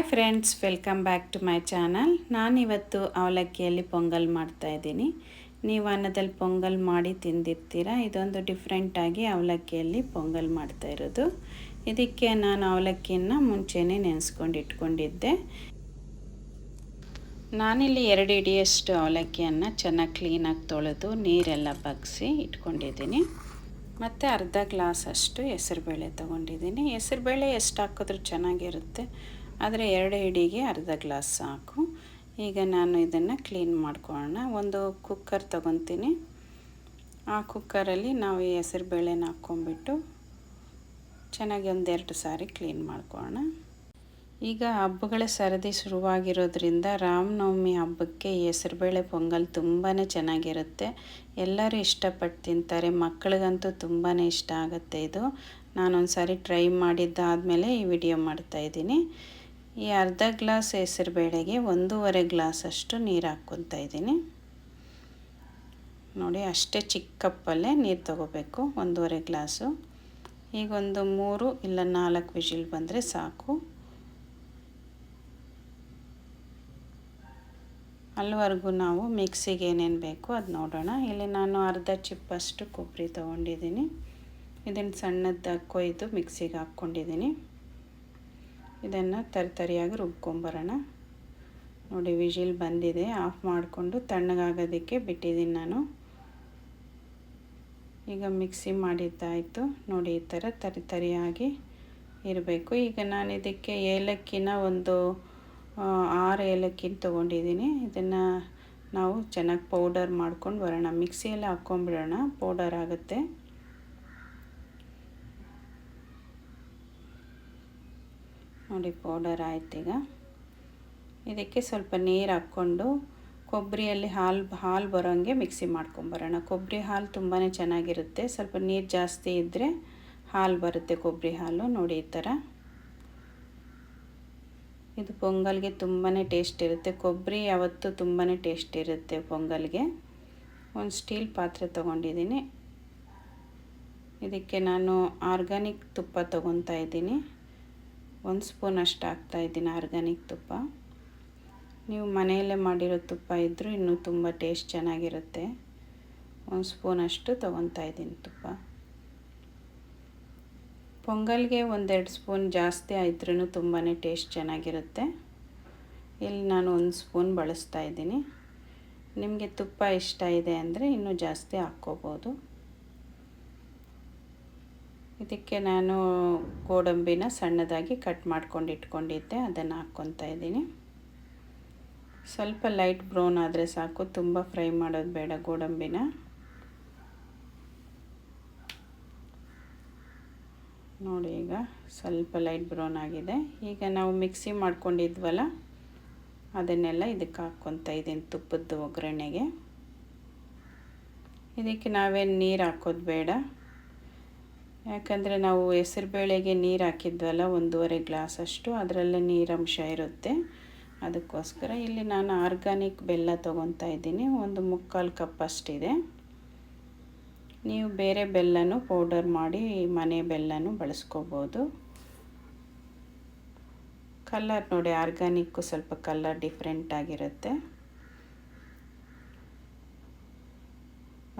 Hi friends welcome back to my channel ನಾನಿವತ್ತು ಅವಲಕ್ಕಿಯಲ್ಲಿ ಪೊಂಗಲ್ ಮಾಡ್ತಾ ಇದ್ದೀನಿ. ನೀವು ಅನ್ನದಲ್ಲಿ ಪೊಂಗಲ್ ಮಾಡಿ ತಿಂದಿರ್ತೀರ? ಇದೊಂದು ಡಿಫ್ರೆಂಟಾಗಿ ಅವಲಕ್ಕಿಯಲ್ಲಿ ಪೊಂಗಲ್ ಮಾಡ್ತಾ ಇರೋದು. ಇದಕ್ಕೆ ನಾನು ಅವಲಕ್ಕಿಯನ್ನು ಮುಂಚೆನೇ ನೆನೆಸ್ಕೊಂಡು ಇಟ್ಕೊಂಡಿದ್ದೆ. ನಾನಿಲ್ಲಿ ಎರಡು ಇಡಿಯಷ್ಟು ಅವಲಕ್ಕಿಯನ್ನು ಚೆನ್ನಾಗಿ ಕ್ಲೀನಾಗಿ ತೊಳೆದು ನೀರೆಲ್ಲ ಬಗ್ಸಿ ಇಟ್ಕೊಂಡಿದ್ದೀನಿ. ಮತ್ತು ಅರ್ಧ ಗ್ಲಾಸ್ ಅಷ್ಟು ಹೆಸರುಬೇಳೆ ತೊಗೊಂಡಿದ್ದೀನಿ. ಹೆಸರುಬೇಳೆ ಎಷ್ಟು ಹಾಕಿದ್ರೂ ಚೆನ್ನಾಗಿರುತ್ತೆ. ಆದರೆ ಎರಡು ಹಿಡಿಗೆ ಅರ್ಧ ಗ್ಲಾಸ್ ಸಾಕು. ಈಗ ನಾನು ಇದನ್ನು ಕ್ಲೀನ್ ಮಾಡ್ಕೊಳ್ಳೋಣ. ಒಂದು ಕುಕ್ಕರ್ ತಗೊತೀನಿ. ಆ ಕುಕ್ಕರಲ್ಲಿ ನಾವು ಈ ಹೆಸರುಬೇಳೆನ ಹಾಕ್ಕೊಂಬಿಟ್ಟು ಚೆನ್ನಾಗಿ ಒಂದೆರಡು ಸಾರಿ ಕ್ಲೀನ್ ಮಾಡ್ಕೊಳ್ಳೋಣ. ಈಗ ಹಬ್ಬಗಳ ಸರದಿ ಶುರುವಾಗಿರೋದ್ರಿಂದ ರಾಮನವಮಿ ಹಬ್ಬಕ್ಕೆ ಹೆಸರುಬೇಳೆ ಪೊಂಗಲ್ ತುಂಬಾ ಚೆನ್ನಾಗಿರುತ್ತೆ. ಎಲ್ಲರೂ ಇಷ್ಟಪಟ್ಟು ತಿಂತಾರೆ. ಮಕ್ಕಳಿಗಂತೂ ತುಂಬಾ ಇಷ್ಟ ಆಗುತ್ತೆ ಇದು. ನಾನೊಂದು ಸಾರಿ ಟ್ರೈ ಮಾಡಿದ್ದಾದಮೇಲೆ ಈ ವಿಡಿಯೋ ಮಾಡ್ತಾಯಿದ್ದೀನಿ ಈ ಅರ್ಧ ಗ್ಲಾಸ್ ಹೆಸರುಬೇಳೆಗೆ ಒಂದೂವರೆ ಗ್ಲಾಸ್ ಅಷ್ಟು ನೀರು ಹಾಕ್ಕೊತಾ ಇದ್ದೀನಿ. ನೋಡಿ, ಅಷ್ಟೇ ಚಿಕ್ಕ ಕಪ್ಪಲ್ಲೇ ನೀರು ತಗೋಬೇಕು, ಒಂದೂವರೆ ಗ್ಲಾಸು. ಈಗ ಒಂದು ಮೂರು ಇಲ್ಲ ನಾಲ್ಕು ವಿಜಿಲ್ ಬಂದರೆ ಸಾಕು. ಅಲ್ಲಿವರೆಗೂ ನಾವು ಮಿಕ್ಸಿಗೆ ಏನೇನು ಬೇಕು ಅದು ನೋಡೋಣ. ಇಲ್ಲಿ ನಾನು ಅರ್ಧ ಚಿಪ್ಪಷ್ಟು ಕೊಬ್ಬರಿ ತೊಗೊಂಡಿದ್ದೀನಿ. ಇದನ್ನು ಸಣ್ಣದಾಗಿ ಕೊಯ್ದು ಮಿಕ್ಸಿಗೆ ಹಾಕ್ಕೊಂಡಿದ್ದೀನಿ. ಇದನ್ನು ತರಿತರಿಯಾಗಿ ರುಬ್ಕೊಂಬರೋಣ. ನೋಡಿ ವಿಜಿಲ್ ಬಂದಿದೆ. ಆಫ್ ಮಾಡಿಕೊಂಡು ತಣ್ಣಗಾಗೋದಕ್ಕೆ ಬಿಟ್ಟಿದ್ದೀನಿ ನಾನು. ಈಗ ಮಿಕ್ಸಿ ಮಾಡಿದ್ದಾಯಿತು. ನೋಡಿ, ಈ ಥರ ತರಿತರಿಯಾಗಿ ಇರಬೇಕು. ಈಗ ನಾನು ಇದಕ್ಕೆ ಏಲಕ್ಕಿನ ಒಂದು ಆರು ಏಲಕ್ಕಿನ ತೊಗೊಂಡಿದ್ದೀನಿ. ಇದನ್ನು ನಾವು ಚೆನ್ನಾಗಿ ಪೌಡರ್ ಮಾಡ್ಕೊಂಡು ಬರೋಣ. ಮಿಕ್ಸಿಯಲ್ಲಿ ಹಾಕ್ಕೊಂಬಿಡೋಣ. ಪೌಡರ್ ಆಗುತ್ತೆ. ನೋಡಿ ಪೌಡರ್ ಆಯ್ತು ಈಗ. ಇದಕ್ಕೆ ಸ್ವಲ್ಪ ನೀರು ಹಾಕ್ಕೊಂಡು ಕೊಬ್ಬರಿಯಲ್ಲಿ ಹಾಲು ಹಾಲು ಬರೋಂಗೆ ಮಿಕ್ಸಿ ಮಾಡ್ಕೊಂಬರೋಣ. ಕೊಬ್ಬರಿ ಹಾಲು ತುಂಬಾ ಚೆನ್ನಾಗಿರುತ್ತೆ. ಸ್ವಲ್ಪ ನೀರು ಜಾಸ್ತಿ ಇದ್ದರೆ ಹಾಲು ಬರುತ್ತೆ ಕೊಬ್ಬರಿ ಹಾಲು. ನೋಡಿ, ಈ ಥರ ಇದು ಪೊಂಗಲ್ಗೆ ತುಂಬಾ ಟೇಸ್ಟ್ ಇರುತ್ತೆ. ಕೊಬ್ಬರಿ ಯಾವತ್ತೂ ತುಂಬಾ ಟೇಸ್ಟ್ ಇರುತ್ತೆ ಪೊಂಗಲ್ಗೆ. ಒಂದು ಸ್ಟೀಲ್ ಪಾತ್ರೆ ತೊಗೊಂಡಿದ್ದೀನಿ. ಇದಕ್ಕೆ ನಾನು ಆರ್ಗ್ಯಾನಿಕ್ ತುಪ್ಪ ತೊಗೊತಾ ಇದ್ದೀನಿ. ಒಂದು ಸ್ಪೂನ್ ಅಷ್ಟು ಹಾಕ್ತಾಯಿದ್ದೀನಿ ಆರ್ಗ್ಯಾನಿಕ್ ತುಪ್ಪ. ನೀವು ಮನೆಯಲ್ಲೇ ಮಾಡಿರೋ ತುಪ್ಪ ಇದ್ದರೂ ಇನ್ನೂ ತುಂಬ ಟೇಸ್ಟ್ ಚೆನ್ನಾಗಿರುತ್ತೆ. ಒಂದು ಸ್ಪೂನ್ ಅಷ್ಟು ತೊಗೊತಾ ಇದ್ದೀನಿ ತುಪ್ಪ. ಪೊಂಗಲ್ಗೆ ಒಂದೆರಡು ಸ್ಪೂನ್ ಜಾಸ್ತಿ ಆಯಿದ್ರೂ ತುಂಬಾ ಟೇಸ್ಟ್ ಚೆನ್ನಾಗಿರುತ್ತೆ. ಇಲ್ಲಿ ನಾನು ಒಂದು ಸ್ಪೂನ್ ಬಳಸ್ತಾ ಇದ್ದೀನಿ. ನಿಮಗೆ ತುಪ್ಪ ಇಷ್ಟ ಇದೆ ಅಂದರೆ ಇನ್ನೂ ಜಾಸ್ತಿ ಹಾಕ್ಕೋಬೋದು. ಇದಕ್ಕೆ ನಾನು ಗೋಡಂಬಿನ ಸಣ್ಣದಾಗಿ ಕಟ್ ಮಾಡ್ಕೊಂಡು ಇಟ್ಕೊಂಡಿದ್ದೆ, ಅದನ್ನು ಹಾಕ್ಕೊತಾ ಇದ್ದೀನಿ. ಸ್ವಲ್ಪ ಲೈಟ್ ಬ್ರೌನ್ ಆದರೆ ಸಾಕು, ತುಂಬ ಫ್ರೈ ಮಾಡೋದು ಬೇಡ ಗೋಡಂಬಿನ. ನೋಡಿ ಈಗ ಸ್ವಲ್ಪ ಲೈಟ್ ಬ್ರೌನ್ ಆಗಿದೆ. ಈಗ ನಾವು ಮಿಕ್ಸಿ ಮಾಡ್ಕೊಂಡಿದ್ವಲ್ಲ, ಅದನ್ನೆಲ್ಲ ಇದಕ್ಕೆ ಹಾಕ್ಕೊತಾ ಇದ್ದೀನಿ ತುಪ್ಪದ ಒಗ್ಗರಣೆಗೆ. ಇದಕ್ಕೆ ನಾವೇನು ನೀರು ಹಾಕೋದು ಬೇಡ. ಯಾಕಂದರೆ ನಾವು ಹೆಸರುಬೇಳೆಗೆ ನೀರು ಹಾಕಿದ್ವಲ್ಲ, ಒಂದೂವರೆ ಗ್ಲಾಸಷ್ಟು ಅದರಲ್ಲೇ ನೀರಂಶ ಇರುತ್ತೆ. ಅದಕ್ಕೋಸ್ಕರ ಇಲ್ಲಿ ನಾನು ಆರ್ಗಾನಿಕ್ ಬೆಲ್ಲ ತೊಗೊತಾ ಇದ್ದೀನಿ. ಒಂದು ಮುಕ್ಕಾಲು ಕಪ್ ಅಷ್ಟಿದೆ. ನೀವು ಬೇರೆ ಬೆಲ್ಲನೂ ಪೌಡರ್ ಮಾಡಿ ಮನೆ ಬೆಲ್ಲನೂ ಬಳಸ್ಕೋಬೋದು. ಕಲ್ಲರ್ ನೋಡಿ, ಆರ್ಗಾನಿಕ್ಕು ಸ್ವಲ್ಪ ಕಲ್ಲರ್ ಡಿಫ್ರೆಂಟ್ ಆಗಿರುತ್ತೆ.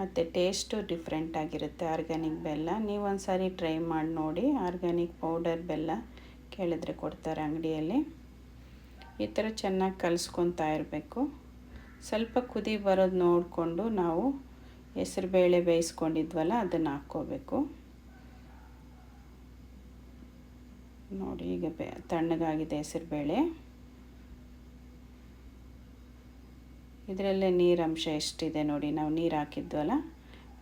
ಮತ್ತು ಟೇಸ್ಟು ಡಿಫ್ರೆಂಟ್ ಆಗಿರುತ್ತೆ ಆರ್ಗ್ಯಾನಿಕ್ ಬೆಲ್ಲ. ನೀವು ಒಂದು ಸಾರಿ ಟ್ರೈ ಮಾಡಿ ನೋಡಿ ಆರ್ಗ್ಯಾನಿಕ್ ಪೌಡರ್ ಬೆಲ್ಲ ಕೇಳಿದ್ರೆ ಕೊಡ್ತಾರೆ ಅಂಗಡಿಯಲ್ಲಿ. ಈ ಥರ ಚೆನ್ನಾಗಿ ಕಲಿಸ್ಕೊತಾ ಇರಬೇಕು. ಸ್ವಲ್ಪ ಕುದಿ ಬರೋದು ನೋಡಿಕೊಂಡು ನಾವು ಹೆಸರುಬೇಳೆ ಬೇಯಿಸ್ಕೊಂಡಿದ್ವಲ್ಲ, ಅದನ್ನು ಹಾಕ್ಕೋಬೇಕು. ನೋಡಿ ಈಗ ಬೆ ತಣ್ಣಗಾಗಿದೆ ಹೆಸರುಬೇಳೆ ಇದರಲ್ಲೇ ನೀರಂಶ ಎಷ್ಟಿದೆ ನೋಡಿ, ನಾವು ನೀರು ಹಾಕಿದ್ವಲ್ಲ?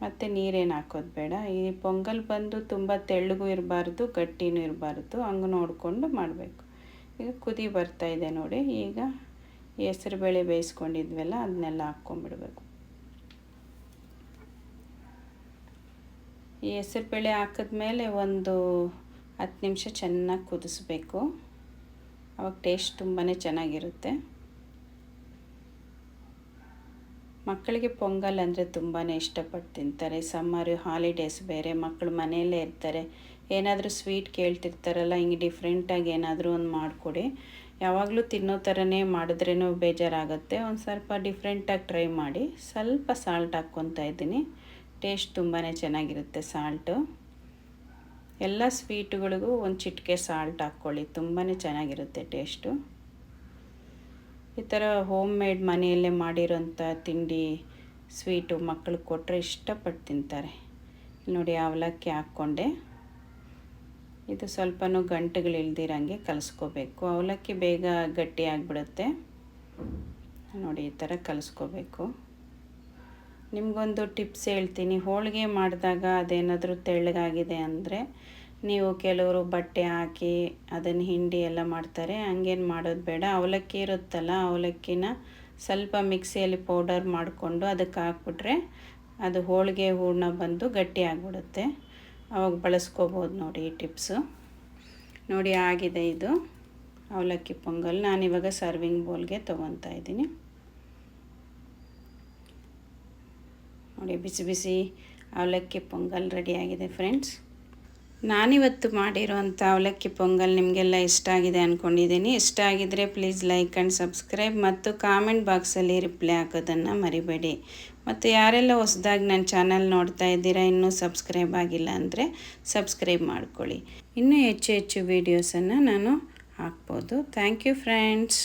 ಮತ್ತು ನೀರೇನು ಹಾಕೋದು ಬೇಡ. ಈ ಪೊಂಗಲ್ ಬಂದು ತುಂಬ ತೆಳ್ಳಗೂ ಇರಬಾರ್ದು, ಗಟ್ಟಿನೂ ಇರಬಾರ್ದು, ಹಂಗೆ ನೋಡಿಕೊಂಡು ಮಾಡಬೇಕು. ಈಗ ಕುದಿ ಇದೆ ನೋಡಿ, ಈಗ ಹೆಸರುಬೇಳೆ ಬೇಯಿಸ್ಕೊಂಡಿದ್ವಲ್ಲ ಅದನ್ನೆಲ್ಲ ಹಾಕ್ಕೊಂಬಿಡ್ಬೇಕು ಈ ಹೆಸರುಬೇಳೆ ಹಾಕಿದ್ಮೇಲೆ ಒಂದು ಹತ್ತು ನಿಮಿಷ ಚೆನ್ನಾಗಿ ಕುದಿಸ್ಬೇಕು. ಅವಾಗ ಟೇಸ್ಟ್ ತುಂಬಾ ಚೆನ್ನಾಗಿರುತ್ತೆ. ಮಕ್ಕಳಿಗೆ ಪೊಂಗಲ್ ಅಂದರೆ ತುಂಬಾ ಇಷ್ಟಪಟ್ಟು ತಿಂತಾರೆ. ಸಮ್ಮರು, ಹಾಲಿಡೇಸ್ ಬೇರೆ ಮಕ್ಕಳು ಮನೆಯಲ್ಲೇ ಇರ್ತಾರೆ. ಏನಾದರೂ ಸ್ವೀಟ್ ಕೇಳ್ತಿರ್ತಾರಲ್ಲ, ಹಿಂಗೆ ಡಿಫ್ರೆಂಟಾಗಿ ಏನಾದರೂ ಒಂದು ಮಾಡಿಕೊಡಿ. ಯಾವಾಗಲೂ ತಿನ್ನೋ ಥರನೇ ಮಾಡಿದ್ರೇ ಬೇಜಾರಾಗುತ್ತೆ. ಒಂದು ಸ್ವಲ್ಪ ಡಿಫ್ರೆಂಟಾಗಿ ಟ್ರೈ ಮಾಡಿ. ಸ್ವಲ್ಪ ಸಾಲ್ಟ್ ಹಾಕ್ಕೊತಾ ಇದ್ದೀನಿ. ಟೇಸ್ಟ್ ತುಂಬಾ ಚೆನ್ನಾಗಿರುತ್ತೆ ಸಾಲ್ಟು ಎಲ್ಲ ಸ್ವೀಟುಗಳಿಗೂ ಒಂದು ಚಿಟಿಕೆ ಸಾಲ್ಟ್ ಹಾಕ್ಕೊಳ್ಳಿ. ತುಂಬಾ ಚೆನ್ನಾಗಿರುತ್ತೆ ಟೇಸ್ಟು ಈ ಥರ ಹೋಮ್ ಮೇಡ್ ಮನೆಯಲ್ಲೇ ಮಾಡಿರೋಂಥ ತಿಂಡಿ, ಸ್ವೀಟು ಮಕ್ಕಳಿಗೆ ಕೊಟ್ಟರೆ ಇಷ್ಟಪಟ್ಟು ತಿಂತಾರೆ. ನೋಡಿ ಅವಲಕ್ಕಿ ಹಾಕ್ಕೊಂಡೆ. ಇದು ಸ್ವಲ್ಪನೂ ಗಂಟುಗಳಿಲ್ದಿರಂಗೆ ಕಲಿಸ್ಕೋಬೇಕು. ಅವಲಕ್ಕಿ ಬೇಗ ಗಟ್ಟಿ ಆಗಿಬಿಡುತ್ತೆ. ನೋಡಿ ಈ ಥರ ಕಲಿಸ್ಕೋಬೇಕು. ನಿಮಗೊಂದು ಟಿಪ್ಸ್ ಹೇಳ್ತೀನಿ. ಹೋಳಿಗೆ ಮಾಡಿದಾಗ ಅದೇನಾದರೂ ತೆಳ್ಳಗಾಗಿದೆ ಅಂದರೆ ನೀವು ಕೆಲವರು ಬಟ್ಟೆ ಹಾಕಿ ಅದನ್ನು ಹಿಂಡಿ ಎಲ್ಲ ಮಾಡ್ತಾರೆ, ಹಂಗೇನು ಮಾಡೋದು ಬೇಡ. ಅವಲಕ್ಕಿ ಇರುತ್ತಲ್ಲ, ಅವಲಕ್ಕಿನ ಸ್ವಲ್ಪ ಮಿಕ್ಸಿಯಲ್ಲಿ ಪೌಡರ್ ಮಾಡಿಕೊಂಡು ಅದಕ್ಕೆ ಹಾಕ್ಬಿಟ್ರೆ ಅದು ಹೋಳಿಗೆ ಹೂರ್ಣ ಬಂದು ಗಟ್ಟಿ ಆಗಿಬಿಡುತ್ತೆ. ಅವಾಗ ಬಳಸ್ಕೋಬೋದು ನೋಡಿ ಈ ಟಿಪ್ಸು. ನೋಡಿ ಆಗಿದೆ ಇದು ಅವಲಕ್ಕಿ ಪೊಂಗಲ್. ನಾನಿವಾಗ ಸರ್ವಿಂಗ್ ಬೌಲ್ಗೆ ತೊಗೊತಾ ಇದ್ದೀನಿ. ನೋಡಿ ಬಿಸಿ ಬಿಸಿ ಅವಲಕ್ಕಿ ಪೊಂಗಲ್ ರೆಡಿಯಾಗಿದೆ ಫ್ರೆಂಡ್ಸ್. ನಾನಿವತ್ತು ಮಾಡಿರುವಂಥ ಅವಲಕ್ಕಿ ಪೊಂಗಲ್ ನಿಮಗೆಲ್ಲ ಇಷ್ಟ ಆಗಿದೆ ಅಂದ್ಕೊಂಡಿದ್ದೀನಿ ಇಷ್ಟ ಆಗಿದ್ದರೆ ಪ್ಲೀಸ್ ಲೈಕ್ ಆ್ಯಂಡ್ ಸಬ್ಸ್ಕ್ರೈಬ್ ಮತ್ತು ಕಾಮೆಂಟ್ ಬಾಕ್ಸಲ್ಲಿ ರಿಪ್ಲೈ ಹಾಕೋದನ್ನು ಮರಿಬೇಡಿ. ಮತ್ತು ಯಾರೆಲ್ಲ ಹೊಸದಾಗಿ ನನ್ನ ಚಾನಲ್ ನೋಡ್ತಾ ಇದ್ದೀರಾ, ಇನ್ನೂ ಸಬ್ಸ್ಕ್ರೈಬ್ ಆಗಿಲ್ಲ ಅಂದರೆ ಸಬ್ಸ್ಕ್ರೈಬ್ ಮಾಡ್ಕೊಳ್ಳಿ. ಇನ್ನೂ ಹೆಚ್ಚು ಹೆಚ್ಚು ವೀಡಿಯೋಸನ್ನು ನಾನು ಹಾಕ್ಬೋದು. Thank you friends